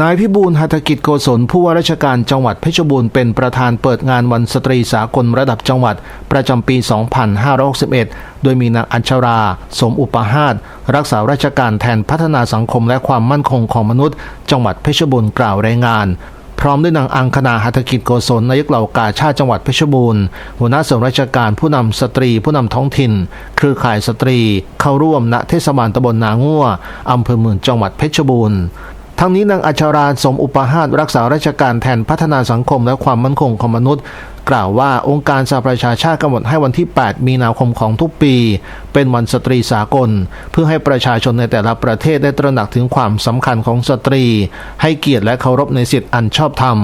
นายพิบูลหัตถกิจโกศลผู้ว่าราชการจังหวัดเพชรบูรณ์เป็นประธานเปิดงานวันสตรีสากลระดับจังหวัด ประจำปี 2561 โดยมีนางอัญชรา สมอุปหาตรักษาราชการแทนพัฒนาสังคมและความมั่นคงของมนุษย์ จังหวัดเพชรบูรณ์กล่าวรายงานพร้อมด้วยนางอังคณาหัตถกิจโกศลนายกเหล่ากาชาติจังหวัดเพชรบูรณ์ หัวหน้าส่วนราชการผู้นำสตรีผู้นำท้องถิ่น เครือข่ายสตรี เข้าร่วมณเทศบาลตำบลนางั่วอำเภอเมืองจังหวัดเพชรบูรณ์ ทั้งนี้นางอัชราสมอุปหาตรักษาราชการแทนพัฒนาสังคมและความมั่นคงของมนุษย์ กล่าวว่าองค์การสหประชาชาติกำหนดให้วันที่ 8 มีนาคมของทุกปี เป็นวันสตรีสากล เพื่อให้ประชาชนในแต่ละประเทศได้ตระหนักถึงความสำคัญของสตรี ให้เกียรติและเคารพในสิทธิอันชอบธรรม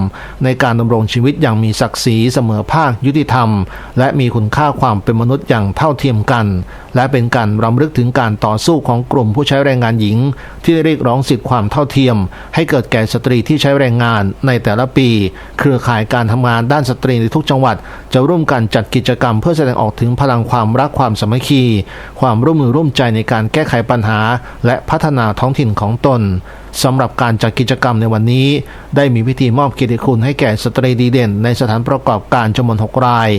ในการดำรงชีวิตอย่างมีศักดิ์ศรีเสมอภาคยุติธรรม และมีคุณค่าความเป็นมนุษย์อย่างเท่าเทียมกัน และเป็นการรำลึกถึงการต่อสู้ของกลุ่มผู้ใช้แรงงานหญิง ที่ได้เรียกร้องสิทธิความเท่าเทียม ให้เกิดแก่สตรีที่ใช้แรงงานในแต่ละปี เครือข่ายการทำงานด้านสตรีในทุกจังหวัด จะร่วมกันจัดกิจกรรมเพื่อแสดงออกถึงพลังความรักความสามัคคี ความร่วมมือร่วมใจในการแก้ไขปัญหา และพัฒนาท้องถิ่นของตนสำหรับการจัดกิจกรรมในวันนี้ ได้มีพิธีมอบเกียรติคุณให้แก่สตรีดีเด่น ในสถานประกอบการจำนวน6ราย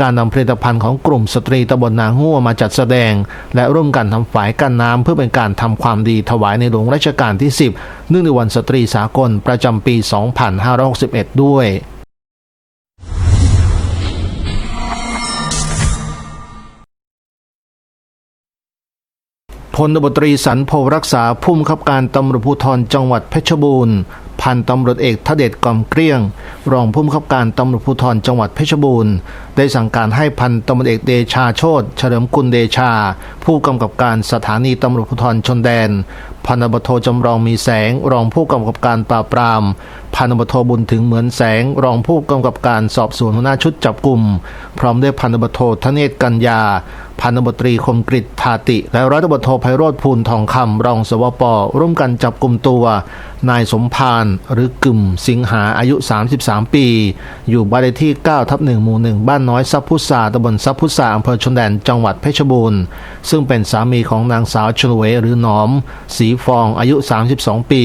การนำผลิตภัณฑ์ของกลุ่มสตรีตำบลนางหัวมาจัดแสดง และร่วมกันทำฝายกันน้ำเพื่อเป็นการทำความดีถวายในหลวงรัชกาลที่ 10 เนื่องในวันสตรีสากลประจำปี 2561 ด้วย พลตบตรีสันโพรักษาผู้บังคับการตำรวจภูธรจังหวัดเพชรบูรณ์พันตำรวจเอกทเดชกอมเกลี้ยง รองผู้บังคับการตำรวจภูธรจังหวัดเพชรบูรณ์ ได้สั่งการให้พันตำรวจเอกเดชาโชตเฉลิมกุลเดชา ผู้กำกับการสถานีตำรวจภูธรชนแดน พันตำรวจโทจำลองมีแสง รองผู้กำกับการปราบปราม พันตำรวจโทบุญถึงเหมือนแสงรองผู้กำกับการสอบสวนหัวหน้าชุดจับกลุ่ม พร้อมด้วยพันตำรวจโททเนศกัญญา พันตำรวจตรีคมกริตทาติ และร้อยตำรวจโทไพโรธพูลทองคำรองสวปร่วมกันจับกลุ่มตัว นายสมพานหรือกึ่มสิงหาอายุ 33 ปี อยู่บ้านเลขที่ 9 ทับ1หมู่ 1 บ้านน้อยซับพุทราตำบลซับพุทราอำเภอชนแดนจังหวัดเพชรบูรณ์ ซึ่งเป็นสามีของนางสาวชลเวหรือหนอม สีฟองอายุ 32 ปี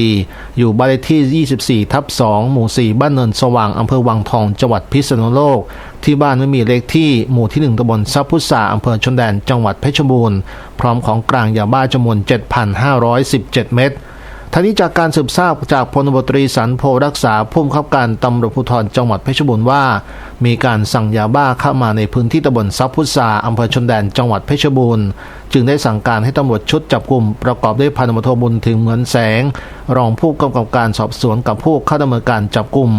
อยู่บ้านเลขที่ 24 ทับ2 หมู่ 4 บ้านเนินสว่างอำเภอวังทอง จังหวัดพิษณุโลก ที่บ้านไม่มีเลขที่ หมู่ที่ 1ตำบลซับพุทราอำเภอชนแดน จังหวัดเพชรบูรณ์ พร้อมของกลางยาบ้าจำนวน 7,517 เม็ดทั้งนี้จากการสืบทราบจากพลตบตรีสันโพรักษาผู้บังคับการตำรวจภูธรจังหวัดเพชรบูรณ์ว่า มีการสั่งยาบ้าเข้ามาในพื้นที่ตำบลซับพุทราอำเภอชนแดนจังหวัดเพชรบูรณ์ จึงได้สั่งการให้ตำรวจชุดจับกลุ่มประกอบด้วยพันตำรวจโทบุญถึงเหมือนแสง รองผู้กำกับการสอบสวนกับผู้เข้าดำเนินการจับกลุ่ม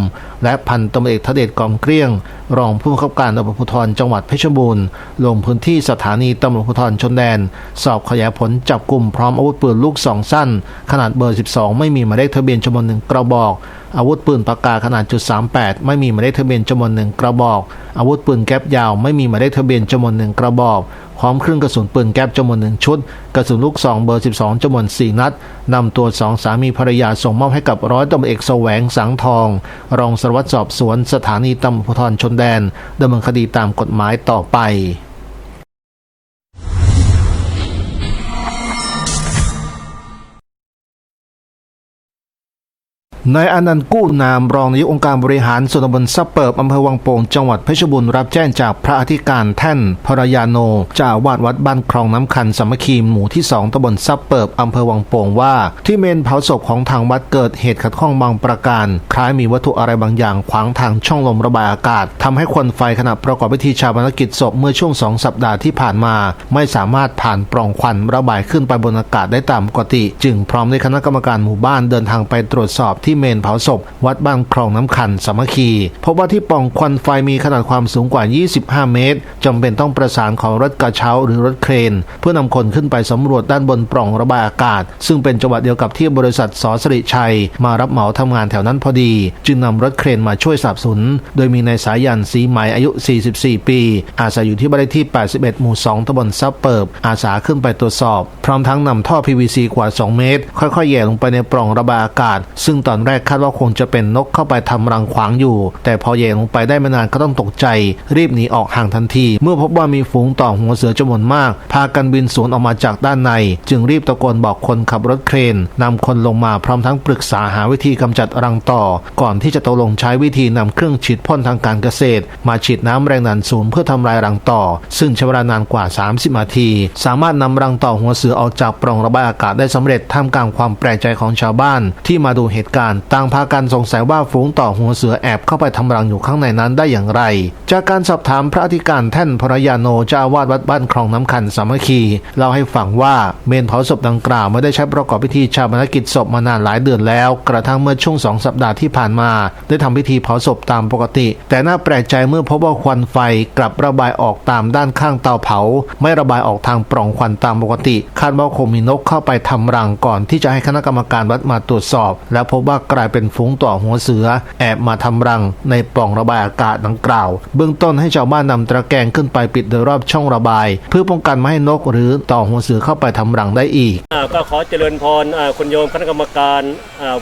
และพันตำรวจเอกทเดชกอมเกลี้ยง รองผู้บังคับการตำรวจภูธรจังหวัดเพชรบูรณ์ลงพื้นที่สถานีตำรวจภูธรชนแดน สอบขยายผลจับกลุ่มพร้อมอาวุธปืนลูกซองสั้น ขนาดเบอร์ 12 ไม่มีหมายเลขทะเบียนจำนวนหนึ่งกระบอก อาวุธปืนปากกาขนาดจุด38 ไม่มีหมายเลขทะเบียนจำนวนหนึ่งกระบอก อาวุธปืนแก๊ปยาว ไม่มีหมายเลขทะเบียนจำนวนหนึ่งกระบอก พร้อมเครื่องกระสุนปืนแก๊ปจำนวนหนึ่งชุด กระสุนลูกซองเบอร์ 12จำนวน 4 นัดนำตัวสองสามีภรรยาส่งมอบให้กับร้อยตำรวจเอกแสวงสังทอง รองสารวัตรสอบสวนสถานีตำรวจภูธรชนแดนดำเนินคดีตามกฎหมายต่อไป นายอนันต์กู้นามรองนายกองค์การบริหารส่วนตำบลซับเปิบอำเภอวังโป่งจังหวัดเพชรบูรณ์รับแจ้งจากพระอธิการแท่นพรยาโนเจ้าวาดวัดบ้านคลองน้ำคันสามัคคีหมู่ที่สองตำบลซับเปิบอำเภอวังโป่งว่า ที่เมนเผาศพของทางวัดเกิดเหตุขัดข้องบางประการ คล้ายมีวัตถุอะไรบางอย่างขวางทางช่องลมระบายอากาศทำให้ควันไฟขณะประกอบพิธีชาปนกิจศพเมื่อช่วงสองสัปดาห์ที่ผ่านมา ไม่สามารถผ่านปล่องควันระบายขึ้นไปบนอากาศได้ตามปกติ จึงพร้อมด้วยคณะกรรมการหมู่บ้านเดินทางไปตรวจสอบที่เมนเผาศพ วัดบ้านคลองน้ำคันสามัคคีพบว่าที่ปล่องควันไฟมีขนาดความสูงกว่า 25 เมตรจำเป็นต้องประสานของรถกระเช้าหรือรถเครน เพื่อนำคนขึ้นไปสำรวจด้านบนปล่องระบายอากาศ ซึ่งเป็นจังหวะเดียวกับที่บริษัทสอสริชัย มารับเหมาทำงานแถวนั้นพอดี จึงนำรถเครนมาช่วยสนับสนุน โดยมีนายสายันสีไหมอายุ 44 ปี อาศัยอยู่ที่บ้านเลขที่ 81 หมู่ 2ตำบลซับเปิบ อาสาขึ้นไปตรวจสอบ พร้อมทั้งนำท่อ PVC กว่า 2 เมตร ค่อยๆแย่ลงไปในปล่องระบายอากาศ ซึ่งตอนอนแรกคาดว่าคงจะเป็นนกเข้าไปทำรังขวางอยู่ แต่พอเหยลงไปได้ไม่นานก็ต้องตกใจ รีบหนีออกห่างทันที เมื่อพบว่ามีฝูงต่อหัวเสือจำนวนมาก พากันบินสวนออกมาจากด้านใน จึงรีบตะโกนบอกคนขับรถเครนนำคนลงมาพร้อมทั้งปรึกษาหาวิธีกำจัดรังต่อ ก่อนที่จะตกลงใช้วิธีนำเครื่องฉีดพ่นทางการเกษตร มาฉีดน้ำแรงดันสูงเพื่อทำลายรังต่อ ซึ่งใช้เวลานานกว่า 30นาที สามารถนำรังต่อหัวเสือออกจากปล่องระบายอากาศได้สำเร็จท่ามกลางความแปลกใจของชาวบ้านที่มาดูเหตุการณ์ต่างพากันสงสัยว่าฝูงต่อหัวเสือแอบเข้าไปทำรังอยู่ข้างในนั้นได้อย่างไร จากการสอบถามพระอธิการแท่นพระยาโนเจ้าวาสวัดบ้านคลองน้ำคันสามัคคีเล่าให้ฟังว่าเมนเผาศพดังกล่าวไม่ได้ใช้ประกอบพิธีชาปนกิจศพมานานหลายเดือนแล้ว กระทั่งเมื่อช่วงสองสัปดาห์ที่ผ่านมา ได้ทำพิธีเผาศพตามปกติ แต่น่าแปลกใจเมื่อพบว่าควันไฟกลับระบายออกตามด้านข้างเตาเผา ไม่ระบายออกทางปล่องควันตามปกติ คาดว่าคงมีนกเข้าไปทำรังก่อนที่จะให้คณะกรรมการวัดมาตรวจสอบ และพบว่ากลายเป็นฝูงต่อหัวเสือ แอบมาทำรังในปล่องระบายอากาศดังกล่าว เบื้องต้นให้ชาวบ้านนำตะแกรงขึ้นไปปิดโดยรอบช่องระบาย เพื่อป้องกันไม่ให้นกหรือต่อหัวเสือเข้าไปทำรังได้อีกอก็ขอเจริญพรคุณโยมคณะกรรมการ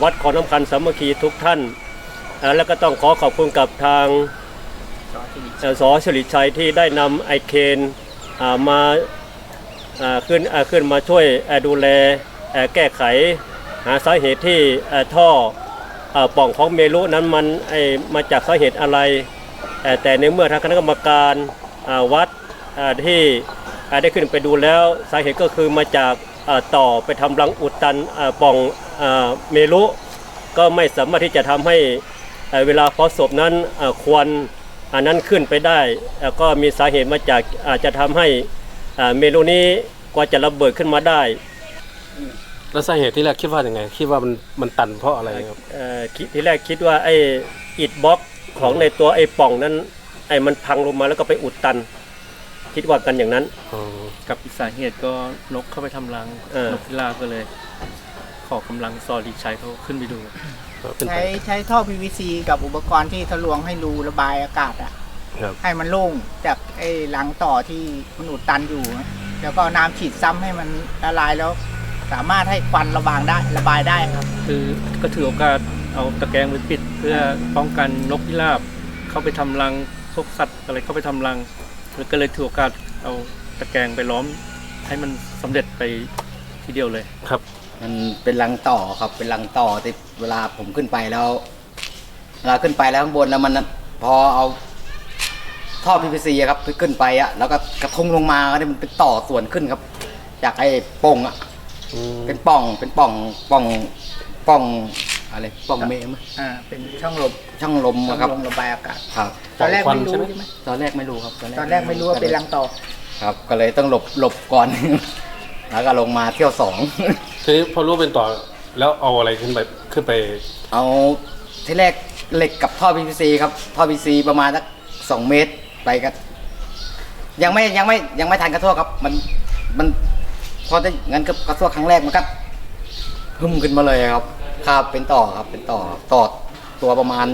วัดขอน้ำคันสามัคคีทุกท่าน แล้วก็ต้องขอขอบคุณกับทางสอสิริชัยที่ได้นำไอเคนมาขึ้นขึ้นมาช่วยดูแลแก้ไข หาสาเหตุที่ท่ออป่องของเมรุนั้นมันมาจากสาเหตุอะไร แต่ในเมื่อทางคณะกรรมการวัดที่ได้ขึ้นไปดูแล้วสาเหตุก็คือมาจากต่อไปทำรังอุดตันป่องเมรุก็ไม่สามารถที่จะทำให้เวลาเผาศพนั้นควันอันนั้นขึ้นไปได้แล้วก็มีสาเหตุมาจากอาจจะทำให้เมรุนี้กว่าจะระเบิดขึ้นมาได้ แล้วสาเหตุที่แรกคิดว่าอย่างไง คิดว่ามันมันตันเพราะอะไรครับเอ่อคิดที่แรกคิดว่าไอ้อิฐบล็อกของในตัวไอ้ปล่องนั้น ไอ้มันพังลงมาแล้วก็ไปอุดตัน คิดว่ากันอย่างนั้น อ๋อกับอีกสาเหตุก็นกเข้าไปทำรังเออ นกพิราบก็เลย ขอกำลังซอรีชัยเขาขึ้นไปดูเป็นไปใช้ใช้ท่อ PVC กับอุปกรณ์ที่ทะลวงให้รูระบายอากาศอะครับ ให้มันโล่งจากไอ้หลังต่อที่มันอุดตันอยู่ แล้วก็น้ำฉีดซ้ำให้มันละลายแล้ว สามารถให้ควันระบางได้ระบายได้ครับ คือก็ถือโอกาสเอาตะแกรงไปปิด เพื่อป้องกันนกพิราบ เข้าไปทำรังพวกสัตว์อะไรเข้าไปทำรังแล้วก็เลยถือโอกาสเอาตะแกรงไปล้อม ให้มันสำเร็จไปทีเดียวเลย ครับ มันเป็นรังต่อครับ เป็นรังต่อที่เวลาผมขึ้นไปแล้วเวลาขึ้นไปแล้วข้างบนแล้วมันพอเอาท่อ PVC อะครับขึ้นไปอะแล้วก็กระทุ้งลงมาก็ได้มันเป็นต่อส่วนขึ้นครับ จากไอ้โป่งอะ อืมเป็นป่องเป็นป่องป่องป่องอะไรป่องเมมอะอ่าเป็นช่องลมช่องลมช่ออะงครับลมระบายอากาศ ครับ ตอนแรกควัไม่นรู้ใช่ไหมใช่ไหมตอนแรกไม่รู้ครับตอนแรกไม่รู้ว่าเป็นรังต่อ ครับ ก็เลยต้องหลบหลบก่อน แล้วก็ลงมาเที่ยวสอง ทีนี้พอรู้เป็นต่อแล้วเอาอะไรขึ้นไปขึ้นไป เอาที่แรกเหล็กกับท่อ PVC ครับ ท่อ PVC ประมาณสักสองเมตรไปกันยังไม่ยังไม่ยังไม่ทันกระทั่วครับ มันมัน พอได้งั้นก็กระทั่วครั้งแรกมันก็หึมขึ้นมาเลยครับครับเป็นต่อครับเป็นต่อต่อตัวประมาณ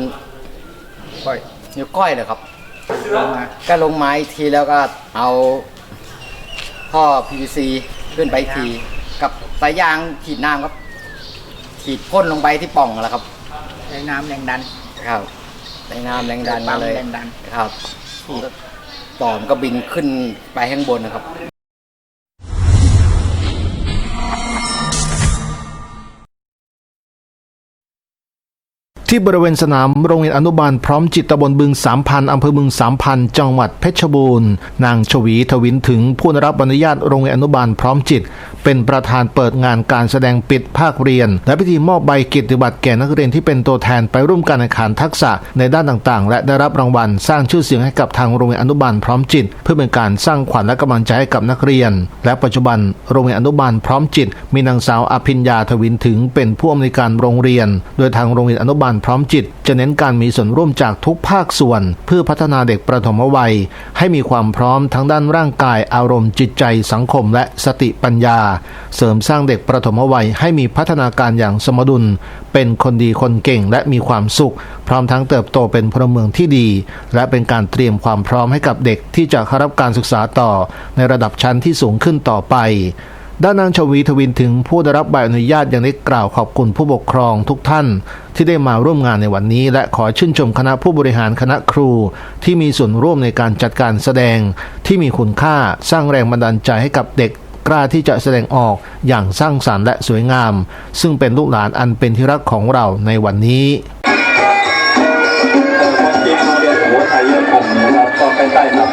ก้อยนิ้วก้อยเลยครับ ลงมาก็ลงไม้อีกทีแล้วก็เอาท่อ PVC ขึ้นไปอีกที กับสายยางฉีดน้ำครับฉีดพ่นลงไปที่ปล่องแล้วครับ ใช้น้ำแรงดันครับแรงน้ำแรงดันปั๊มามเลยแรงดันครับต่อมนก็บินขึ้นไปข้างบนนะครับ ที่บริเวณสนามโรงเรียนอนุบาลพร้อมจิตตำบลบึงสามพันอำเภอบึงสามพันจังหวัดเพชรบูรณ์ นางชวีทวินถึงผู้รับอนุญาตโรงเรียนอนุบาลพร้อมจิต เป็นประธานเปิดงานการแสดงปิดภาคเรียน และพิธีมอบใบเกียรติบัตรแก่นักเรียนที่เป็นตัวแทนไปร่วมการแข่งขันทักษะในด้านต่างๆ และได้รับรางวัลสร้างชื่อเสียงให้กับทางโรงเรียนอนุบาลพร้อมจิต เพื่อเป็นการสร้างขวัญและกำลังใจให้กับนักเรียน และปัจจุบันโรงเรียนอนุบาลพร้อมจิต มีนางสาวอภิญญาทวินถึงเป็นผู้อำนวยการโรงเรียน โดยทางโรงเรียนอนุบาลพร้อมจิต จะเน้นการมีส่วนร่วมจากทุกภาคส่วน เพื่อพัฒนาเด็กประถมวัย ให้มีความพร้อมทั้งด้านร่างกายอารมณ์จิตใจสังคมและสติปัญญาเสริมสร้างเด็กประถมวัยให้มีพัฒนาการอย่างสมดุล เป็นคนดีคนเก่งและมีความสุข พร้อมทั้งเติบโตเป็นพลเมืองที่ดี และเป็นการเตรียมความพร้อมให้กับเด็กที่จะเข้ารับการศึกษาต่อในระดับชั้นที่สูงขึ้นต่อไปด้านนางชวีทวินถึงผู้ได้รับใบอนุญาตอยังได้กล่าวขอบคุณผู้ปกครองทุกท่าน ที่ได้มาร่วมงานในวันนี้ และขอชื่นชมคณะผู้บริหารคณะครู ที่มีส่วนร่วมในการจัดการแสดง ที่มีคุณค่าสร้างแรงบันดาลใจให้กับเด็ก กล้าที่จะแสดงออกอย่างสร้างสรรค์และสวยงาม ซึ่งเป็นลูกหลานอันเป็นที่รักของเราในวันนี้จริงเราเรียนหัวไทยเยอะผมนะครับก็ใกล้ๆครับ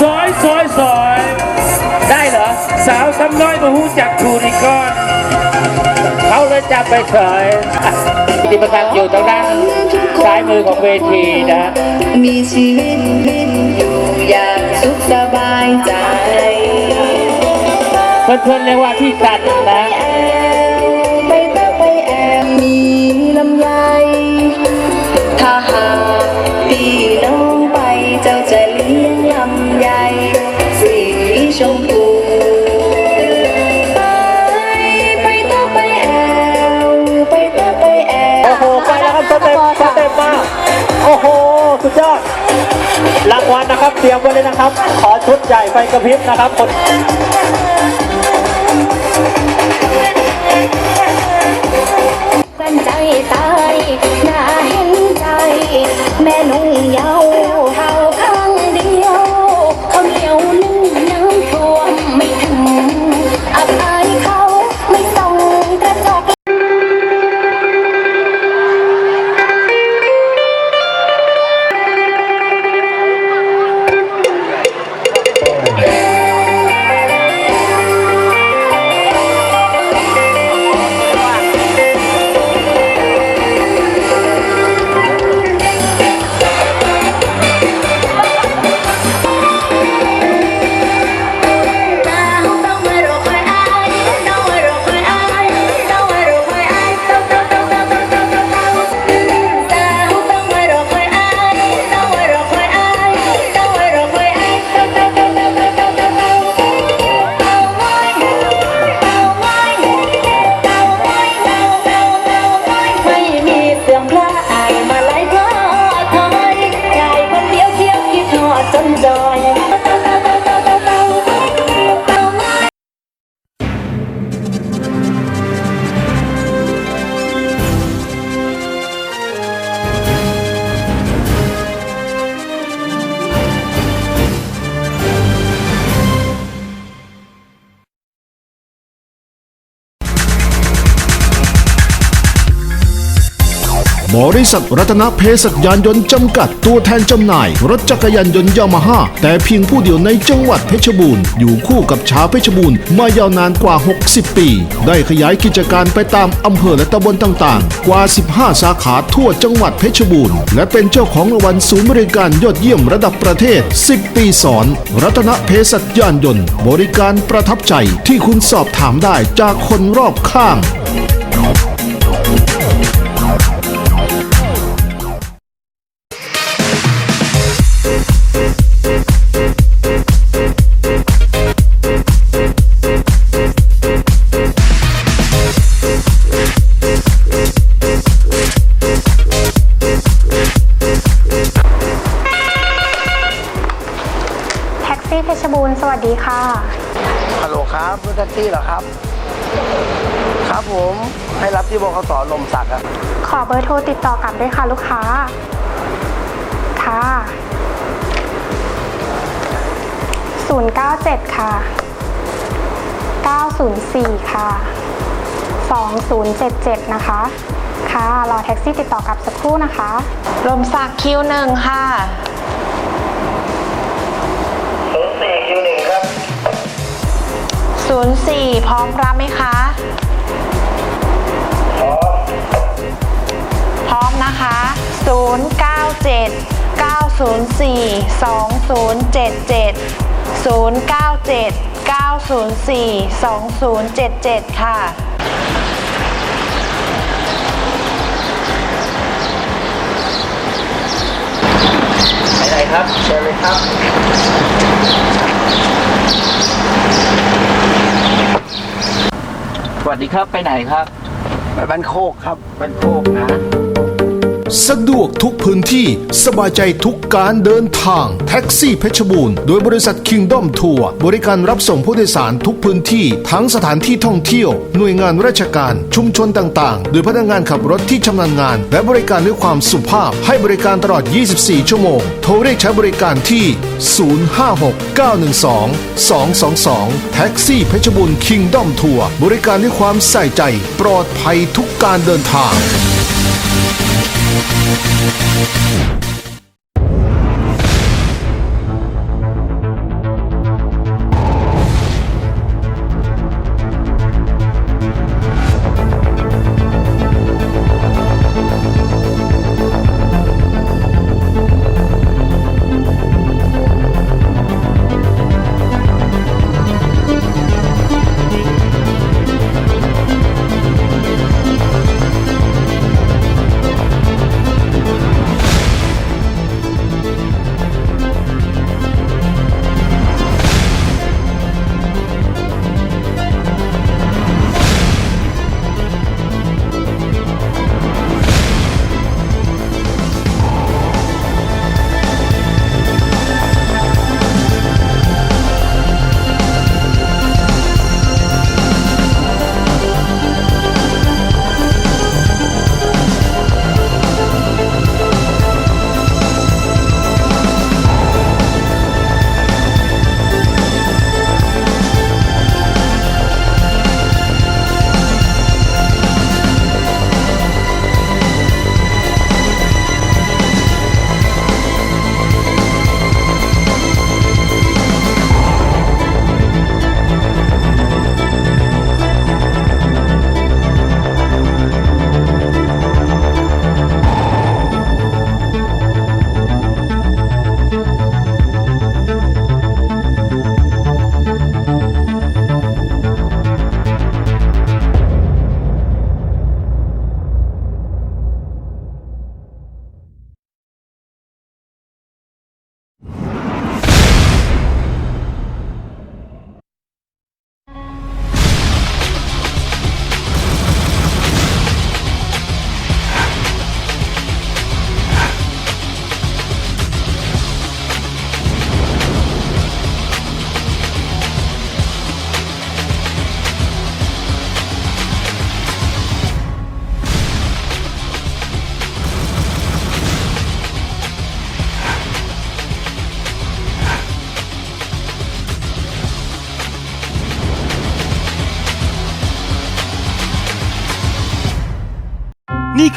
ซอยซอยซอยได้เหรอ สาวซ้ำน้อยมาหูจักทูนิกอนเขาเลยจับไปซอยที่ประทับอยู่ตรงด้านซ้ายมือของเวทีนะ มีชีวิตอยู่ สุขสบายใจ เพื่อนๆเรียกว่าพี่ตันนะแอวไปตะไปแอบมีลำไยถ้าหากพี่น้องไปเจ้าจะเลี้ยงลำไยสีชมพูไปไปตะไปแอวไปตะไปแอวโอ้โห ไปแล้วครับสเต็ปสเต็ปมา โอ้โห สุดยอด รางวัลนะครับเตรียมไว้เลยนะครับ ขอชุดใหญ่ไฟกระพริบนะครับคนใจตายน่าเห็นใจ แม่นุ่งเยา บริษัทรัตนเพศยานยนต์จำกัดตัวแทนจำหน่าย รถจักรยานยนต์ยามาฮ่าแต่เพียงผู้เดียวในจังหวัดเพชรบูรณ์อยู่คู่กับชาวเพชรบูรณ์มายาวนานกว่า 60 ปี ได้ขยายกิจการไปตามอำเภอและตำบลต่างๆ กว่า 15 สาขาทั่วจังหวัดเพชรบูรณ์และเป็นเจ้าของรางวัลศูนย์บริการยอดเยี่ยมระดับประเทศ 10 ปีสอน รัตนเพศยานยนต์ บริการประทับใจที่คุณสอบถามได้จากคนรอบข้าง แท็กซี่เหรอครับ ครับผมให้รับที่บขสลมสักอะขอเบอร์โทรติดต่อกลับด้วยค่ะลูกค้า ค่ะ 097 ค่ะ 904 ค่ะ 2077 นะคะ ค่ะ รอแท็กซี่ติดต่อกลับสักครู่นะคะ ลมสักคิวหนึ่งค่ะ ศูนย์สี่พร้อมรับไหมคะ พร้อมนะคะ 097 904 2077 097 904 2077 ค่ะ ไปไหนครับ เชิญเลยครับ วัสดีครับไปไหนครับ ไปบ้านโคกครับบ้านโคกนะ สะดวกทุกพื้นที่สบายใจทุกการเดินทาง แท็กซี่เพชรบูรณ์ โดยบริษัท Kingdom Tour บริการรับส่งผู้โดยสารทุกพื้นที่ ทั้งสถานที่ท่องเที่ยว หน่วยงานราชการ ชุมชนต่างๆ โดยพนักงานขับรถที่ชำนาญงาน และบริการด้วยความสุภาพ ให้บริการตลอด 24 ชั่วโมง โทรเรียกใช้บริการที่ 056-912-222 แท็กซี่เพชรบูรณ์ Kingdom Tour บริการด้วยความใส่ใจ ปลอดภัยทุกการเดินทาง Thank you.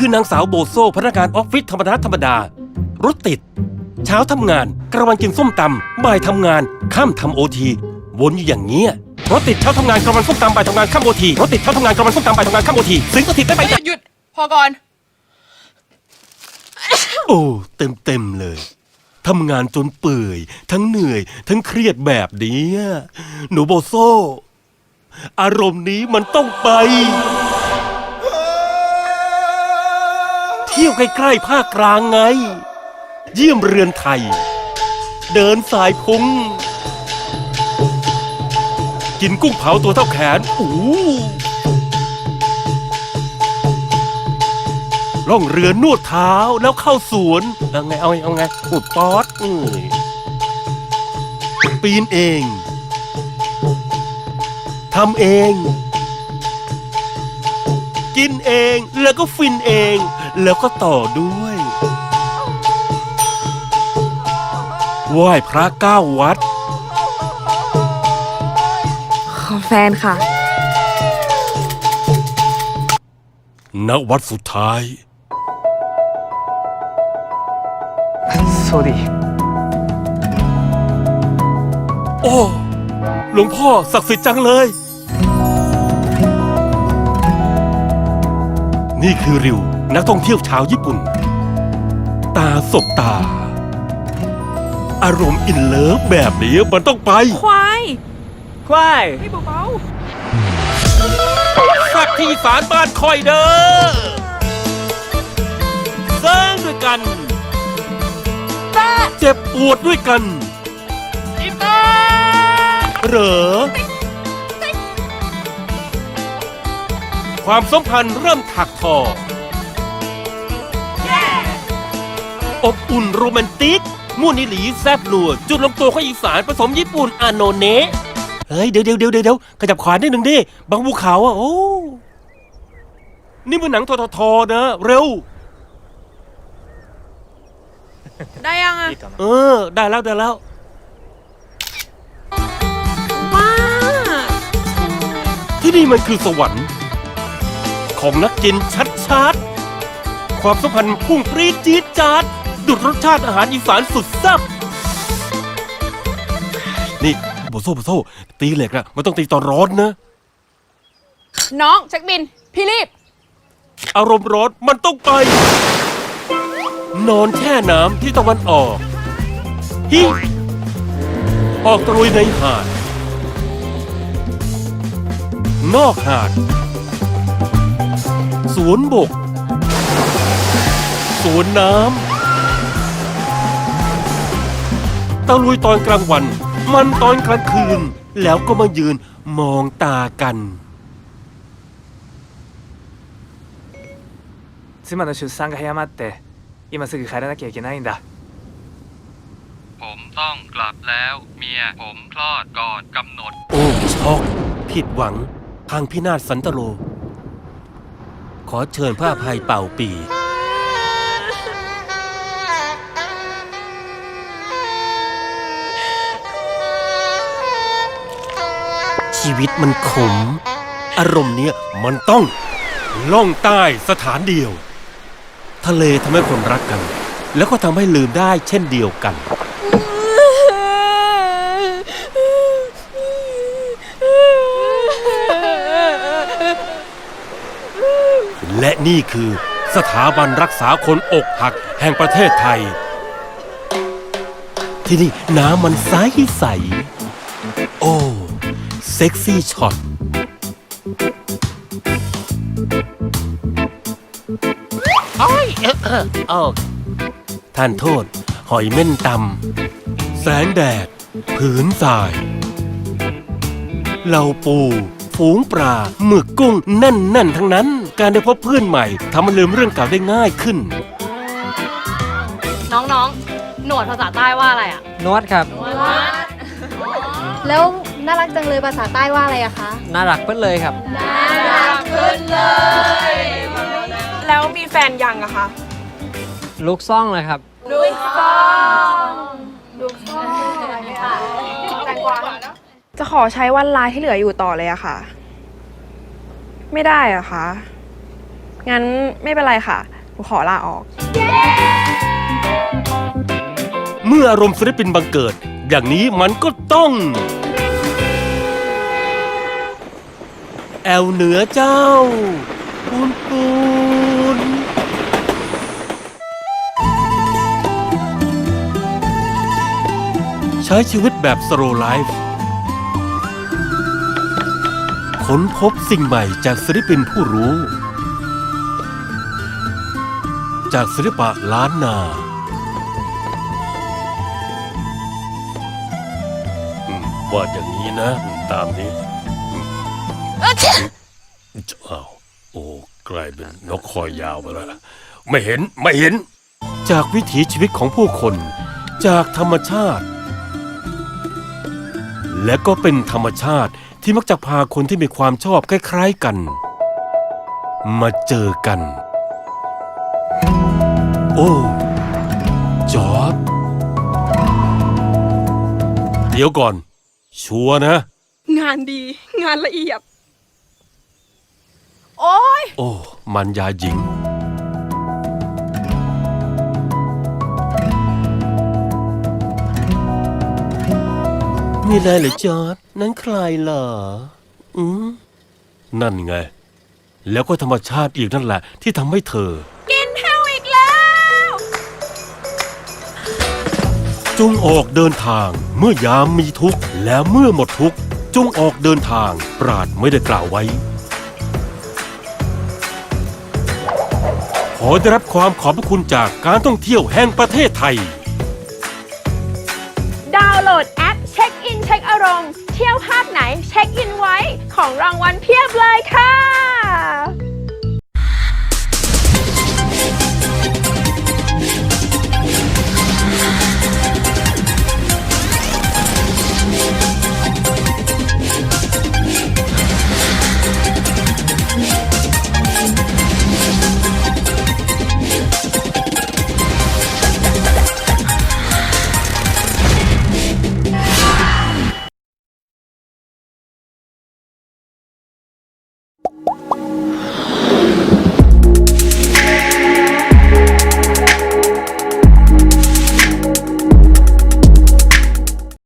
คือนางสาวโบโซพนักงานออฟฟิศธรรมดาธรรมดารถติด เช้าทำงานกลางวันกินส้มตำบ่ายทำงานค่ำทำโอทีวนอยู่อย่างเงี้ยรถติดเช้าทำงานกลางวันส้มตำบ่ายทำงานค่ำโอทีรถติดเช้าทำงานกลางวันส้มตำบ่ายทำงานค่ำโอทีสิงก็ติดได้ไปหยุดหยุดพอก่อน โอ้เต็มเต็มๆเลยทำงานจนเปื่อย ทั้งเหนื่อย ทั้งเครียดแบบนี้ หนูโบโซ อารมณ์นี้มันต้องไป ที่ยวใกล้ๆภาคกลางไง เยี่ยมเรือนไทย เดินสายพุง กินกุ้งเผาตัวเท่าแขนอู้ล่องเรือนวดเท้าแล้วเข้าสวนเอาไงเอาไงเอาไงอุดป๊อดอืมปีนเองทำเอง กินเองแล้วก็ฟินเอง แล้วก็ต่อด้วย ไหว้พระเก้าวัด ขอแฟนค่ะ ณวัดสุดท้าย สวัสดี โอ้หลวงพ่อศักดิ์สิทธิ์จังเลย นี่คือริว นักท่องเที่ยวชาวญี่ปุ่น ตาสบตา อารมณ์อินเลิฟแบบนี้มันต้องไป ควายควายไม่เบาสักที่สารบ้านคอยเด้อสร้างด้วยกันเจ็บปวดด้วยกันเหรอ ความสัมพันธ์เริ่มถักทอ อบอุ่นโรแมนติกม่วนนิหลีแซบนัวจุดลงตัวของอีสานผสมญี่ปุ่นอาโนเนะเฮ้ยเดี๋ยวเดี๋ยวเดี๋ยวเดี๋ยวขยับขวานิดหนึ่งดิบางภูเขาอะโอ้นี่มันหนังทททนะเร็ว ได้ยังอะเออ ได้แล้วได้แล้วว้าที่นี่มันคือสวรรค์ ของนักกินชัดๆ ความสัมพันธ์พุ่งปรีดจี๊ดจ๊าด ดุดรสชาติอาหารอีสานสุดแซ่บนี่โบโซโบโซตีเหล็กนะมันต้องตีตอนร้อนนะ น้องเช็คบิน พี่รีบ อารมณ์ร้อนมันต้องไป นอนแช่น้ำที่ตะวันออกฮิออกตะลุยในหาด นอกหาด สวนบก สวนน้ำ ตะลุยตอนกลางวัน มันตอนกลางคืน แล้วก็มายืนมองตากัน 妻の出産が早まって今すぐ帰らなきゃいけないんだ ผมต้องกลับแล้ว เมียผมคลอดก่อนกำหนด โอ้ช็อกผิดหวัง ทางพินาศสันตโล ขอเชิญพระอภัยเป่าปี ชีวิตมันขม อารมณ์เนี้ยมันต้อง ล่องใต้สถานเดียว ทะเลทำให้คนรักกัน แล้วก็ทำให้ลืมได้เช่นเดียวกัน และนี่คือสถาบันรักษาคนอกหักแห่งประเทศไทย ที่นี่น้ำมันใสใส ซ็กซี่ช็อตโอ้ยเออเออเออท่านโทษ หอยเม่นตำแสงแดด ผืนทรายเหล่าปู ฝูงปลาหมึกกุ้งแน่นแน่นๆทั้งนั้น การได้พบเพื่อนใหม่ทำให้ลืมเรื่องเก่าได้ง่ายขึ้น น้องๆ หนวดภาษาใต้ว่าอะไรอะนวดครับ แล้ว น่ารักจังเลยภาษาใต้ว่าอะไรอะคะ น่ารักเพิ่นเลยครับ น่ารักขึ้นเลย แล้วมีแฟนยังอะคะ ลูกซ่องเลยครับ ลูกซองลูกซองแตงกวาจะขอใช้วันลาที่เหลืออยู่ต่อเลยอะค่ะ ไม่ได้เหรอะคะ งั้นไม่เป็นไรค่ะ หนูขอลาออก เมื่ออารมณ์ศิลปินบังเกิด อย่างนี้มันก็ต้อง อวเหนือเจ้า ปูนปูนใช้ชีวิตแบบสโ w ไลฟ์ค้นพบสิ่งใหม่จากศิลปินผู้รู้ จากศิลปะล้านนาอืมวาอย่างนี้นะ ตามนี้ กลายเป็นนกคอยยาวไปแล้ว ไม่เห็นไม่เห็น จากวิถีชีวิตของผู้คน จากธรรมชาติ และก็เป็นธรรมชาติที่มักจะพาคนที่มีความชอบคล้ายๆกัน มาเจอกัน โอ้จอร์ดเดี๋ยวก่อน ชัวร์นะ งานดีงานละเอียด โอ้ยโอ้ มันยาหญิง มีอะไรเหรอจอร์ดนั้นใครเหรอ อืมนั่นไง แล้วก็ธรรมชาติอีกนั่นแหละ ที่ทำให้เธอ กินเฮลอีกแล้ว จงออกเดินทาง เมื่อยามมีทุกข์ แล้วเมื่อหมดทุกข์ จงออกเดินทาง ปราดไม่ได้กล่าวไว้ ขอได้รับความขอบพระคุณจากการท่องเที่ยวแห่งประเทศไทย ดาวน์โหลดแอปเช็คอินเช็คอารมณ์ เที่ยวภาคไหนเช็คอินไว้ของรางวัลเพียบเลยค่ะ